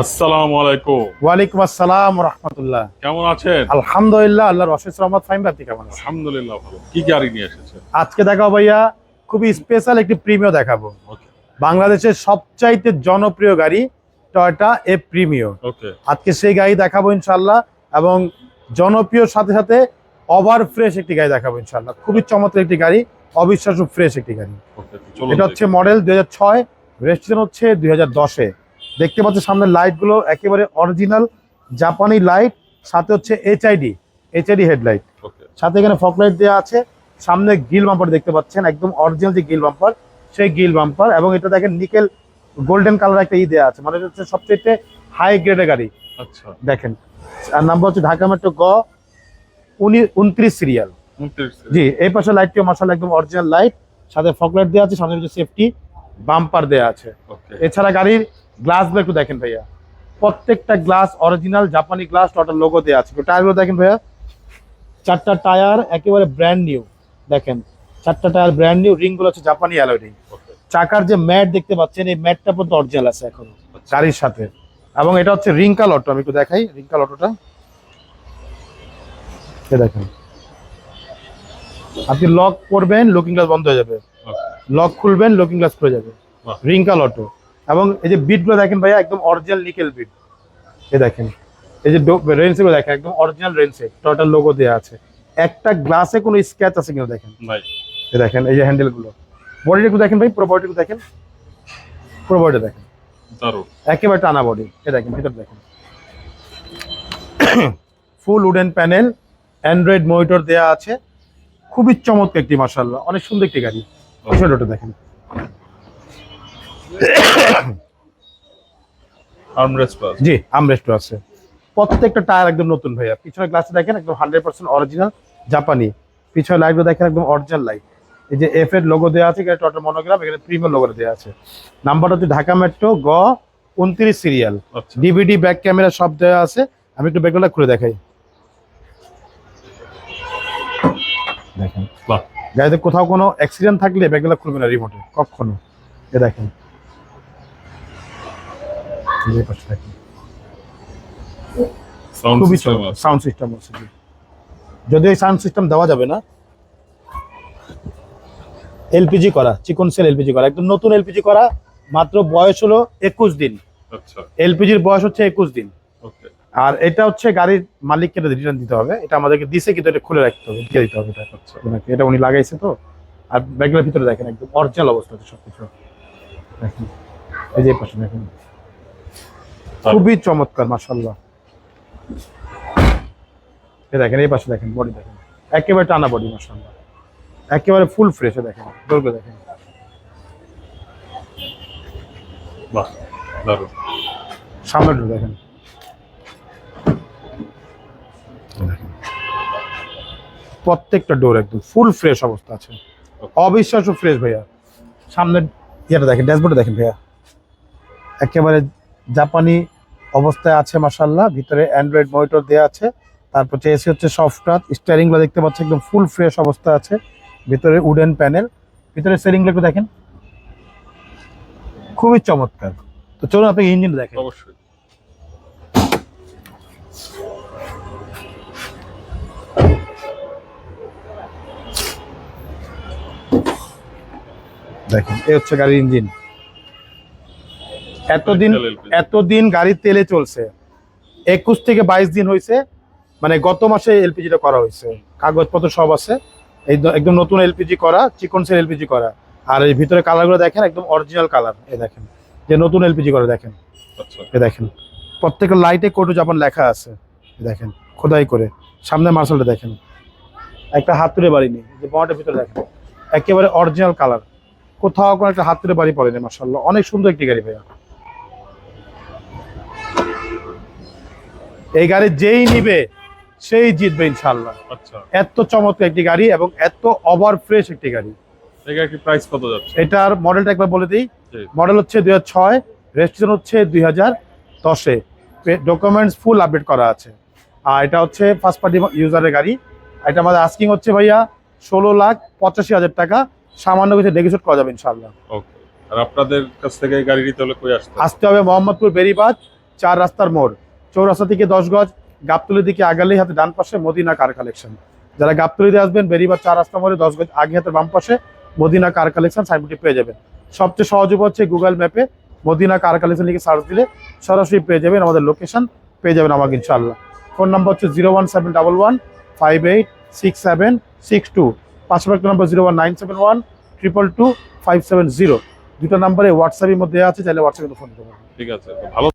আসসালামু আলাইকুম। ওয়ালাইকুম আসসালাম রহমতুল্লাহ। কেমন আছেন? আলহামদুলিল্লাহ আল্লাহর অশেষ রহমত। ফাইম আপনি কেমন আছেন? আলহামদুলিল্লাহ ভালো। কি গাড়ি নিয়ে এসেছেন? আজকে দেখাবো ভাইয়া খুবই স্পেশাল একটি প্রিমিয় দেখাবো। বাংলাদেশের সবচাইতে জনপ্রিয় গাড়ি টয়টা এ প্রিমিয় আজকে সেই গাড়ি দেখাবো ইনশাল্লাহ এবং জনপ্রিয় সাথে সাথে ওভার ফ্রেশ একটি গাড়ি দেখাবো ইনশাল্লাহ খুবই চমৎকার একটি গাড়ি অবিশ্বাস্য ফ্রেশ একটি গাড়ি। এটা হচ্ছে মডেল দুই হাজার ছয় রেজিস্ট্রেশন হচ্ছে দুই হাজার দশে। দেখতে পাচ্ছেন সামনের লাইটগুলো একেবারে অরিজিনাল জাপানি লাইট সাথে হচ্ছে এইচআইডি এইচআইডি হেডলাইট সাথে এখানে ফক লাইট দেওয়া আছে। সামনে গিল বাম্পার দেখতে পাচ্ছেন একদম অরিজিনাল যে গিল বাম্পার সেই গিল বাম্পার এবং এটা দেখেন নিকেল গোল্ডেন কালার একটা ই দেওয়া আছে। মানে এটা হচ্ছে সবচেয়ে হাই গ্রেডের গাড়ি। আচ্ছা। দেখেন আর নাম্বার হচ্ছে ঢাকা মেট্রো গ উনি উনত্রিশ সিরিয়াল জি এই পাশে লাইটটিও মাসাল একদম অরিজিনাল লাইট সাথে ফক লাইট দেওয়া আছে সামনে হচ্ছে সেফটি বাম্পার দেওয়া আছে। এছাড়া গাড়ির গ্লাসগুলো একটু দেখেন ভাইয়া। প্রত্যেকটা গ্লাস অরিজিনাল জাপানি গ্লাস টোটাল লোগো দেওয়া আছে। টায়ারগুলো দেখেন ভাইয়া। চারটা টায়ার একেবারে ব্র্যান্ড নিউ দেখেন চারটা টায়ার ব্র্যান্ড নিউ রিংগুলো হচ্ছে জাপানি অ্যালয় রিং চাকার যে ম্যাট দেখতে পাচ্ছেন এই ম্যাটটা পর্যন্ত অরিজিনাল আছে এখন গাড়ির সাথে। এবং এটা হচ্ছে রিঙ্কাল অটো আমি একটু দেখাই রিঙ্কাল অটোটা দেখেন। আপনি লক করবেন লুকিং গ্লাস বন্ধ হয়ে যাবে। লক খুলবেন লুকিং গ্লাস খুলে যাবে। রিঙ্কাল অটো এবং এই যে বিটগুলো দেখেন ভাইয়া একদম অরিজিনাল নিকেল বিট এ দেখেন এই যে রেন্সগুলো দেখেন একদম অরিজিনাল রেন্সে টোটাল লোগো দেওয়া আছে। একটা গ্লাসে কোনো স্ক্র্যাচ আছে কিনা দেখেন? নাই এই দেখেন এই যে হ্যান্ডেলগুলো বডিটা একটু দেখেন ভাই পুরো বডিটা একটু দেখেন। পুরো বডিটা দেখেন। একেবারে টানা বডি এ দেখেন ভিতর দেখেন। Full wooden panel Android monitor দেওয়া আছে। খুবই চমৎকার একটি মার্শাল্লাহ অনেক সুন্দর একটি গাড়ি। পিছনটা দেখেন। আর্মরেস্ট প্লাস জি আমরেস্ট আছে প্রত্যেকটা টায়ার একদম নতুন ভাইয়া। পিছনে গ্লাসে দেখেন একদম হান্ড্রেড পার্সেন্ট অরিজিনাল জাপানি পিছনে লাইটগুলো দেখেন একদম অরিজিনাল লাইট এই যে এফ এর লোগো দেওয়া আছে এখানে টোটাল মনোগ্রাম এখানে প্রিমিয়ার লোগো দেওয়া আছে। নাম্বারটা হচ্ছে ঢাকা মেট্রো গ উনত্রিশ সিরিয়াল ডিভিডি ব্যাক ক্যামেরা সব দেওয়া আছে। আমি একটু ব্যাকগুলো খুলে দেখাই। দেখেন। বাহ। গাড়িতে কোথাও কোনো অ্যাক্সিডেন্ট থাকলে ব্যাগগুলো খুলবে না রিমোটে কখনো। এ দেখেন। পাশে সাউন্ড খুবই সিস্টেম আছে। সাউন্ড সিস্টেম আছে যদিও এই সাউন্ড সিস্টেম দেওয়া যাবে না এলপিজি করা চিকন সেল এলপিজি করা একদম নতুন এলপিজি করা মাত্র বয়স হলো একুশ দিন। আচ্ছা। এলপিজির বয়স হচ্ছে একুশ দিন। আর এটা হচ্ছে গাড়ির মালিককে রিটার্ন দিতে হবে এটা আমাদেরকে দিছে কিন্তু এটা খুলে রাখতে হবে দিয়ে দিতে হবে এটা। আচ্ছা। এটা উনি লাগাইছে তো। আর ব্যাগগুলোর ভিতরে দেখেন একদম অরিজিনাল অবস্থা সবকিছু। দেখেন এই যে পাশে দেখেন। খুবই চমৎকার মাসাল্লাহ দেখেন এই পাশে দেখেন বডি দেখেন। একেবারে টানা বডি মাসাল্লাহ একেবারে ফুল ফ্রেশ দেখেন দৌড়কে দেখেন। সামনে দেখেন। প্রত্যেকটা ডোর একদম ফুল ফ্রেশ অবস্থা আছে। অবিশ্বাস্য ফ্রেশ ভাইয়া। সামনে ইয়েটা দেখেন ড্যাশবোর্ডে দেখেন ভাইয়া। একেবারে জাপানি অবস্থায় আছে মাসাল্লাহ ভিতরে অ্যান্ড্রয়েড মনিটর দেওয়া আছে। তারপর হচ্ছে এসি হচ্ছে সফট টাচ স্টারিংগুলো দেখতে পাচ্ছি একদম ফুল ফ্রেশ অবস্থা আছে। ভিতরে উডেন প্যানেল ভিতরে সেলিংগুলো একটু দেখেন। খুবই চমৎকার। তো চলুন আপনি ইঞ্জিন দেখেন অবশ্যই। দেখেন এই হচ্ছে গাড়ির ইঞ্জিন এতদিন এতদিন গাড়ির তেলে চলছে। একুশ থেকে বাইশ দিন হয়েছে মানে গত মাসে এলপিজিটা করা হয়েছে। কাগজপত্র সব আছে। একদম নতুন এলপিজি করা চিকন সেল এলপিজি করা। আর এই ভিতরে কালারগুলো দেখেন একদম অরিজিনাল কালার। এই দেখেন যে নতুন এলপিজি করা দেখেন। আচ্ছা। এ দেখেন প্রত্যেকটা লাইটে কোটো জাপান লেখা আছে। দেখেন খোদাই করে। সামনে মার্শালটা দেখেন। একটা হাত তুলে বাড়ি নেই যে বনেটের ভিতরে দেখেন। একেবারে অরিজিনাল কালার। কোথাও কোনো একটা হাত তুলে বাড়ি পড়েনি মার্শাল্লাহ। অনেক সুন্দর একটি গাড়ি ভাইয়া। এই গাড়ি যেই নিবে সেই জিতবে ইনশাল্লাহ আচ্ছা। এত চমৎকার একটি গাড়ি এবং এত ওভার ফ্রেশ একটি গাড়ি। প্রাইস কত যাচ্ছে? এটার মডেলটা একবার বলে দিই। মডেল হচ্ছে দুই হাজার ছয় রেজিস্ট্রেশন হচ্ছে দুই হাজার দশে। ডকুমেন্টস ফুল আপডেট করা আছে। আর এটা হচ্ছে ফার্স্ট পার্টি ইউজারের গাড়ি। এটা আমাদের আস্কিং হচ্ছে ভাইয়া ষোলো লাখ পঁচাশি হাজার টাকা। সামান্য কিছু নেগোসিয়েট করা যাবে ইনশাল্লাহ ওকে আর আপনাদের কাছ থেকে গাড়ি নিতে হলে কই আসতে হবে? আসতে হবে মোহাম্মদপুর বেরিবাজ চার রাস্তার মোড়। চৌরাস্তা থেকে দশ গজ গাবতলির দিকে আগালেই হাতে ডান পাশে মদিনা কার কালেকশন। যারা গাবতলিতে আসবেন বেরিবার চার রাস্তা মোড়ে দশ গজ আগে হাতে বাম পাশে মদিনা কার কালেকশন সাইনবোর্ডটি পেয়ে যাবেন। সবচেয়ে সহজ হচ্ছে গুগল ম্যাপে মদিনা কার কালেকশন লিখে সার্চ দিলে সরাসরি পেয়ে যাবেন আমাদের লোকেশন, পেয়ে যাবেন আমাকে ইনশাল্লাহ ফোন নাম্বার হচ্ছে zero one seven double one five eight six seven six two. একটা number zero one nine seven one triple two five seven zero. দুটো নাম্বারে হোয়াটসঅ্যাপের মধ্যে আছে, চাইলে হোয়াটসঅ্যাপে ফোন করতে পারেন। ঠিক আছে ভালো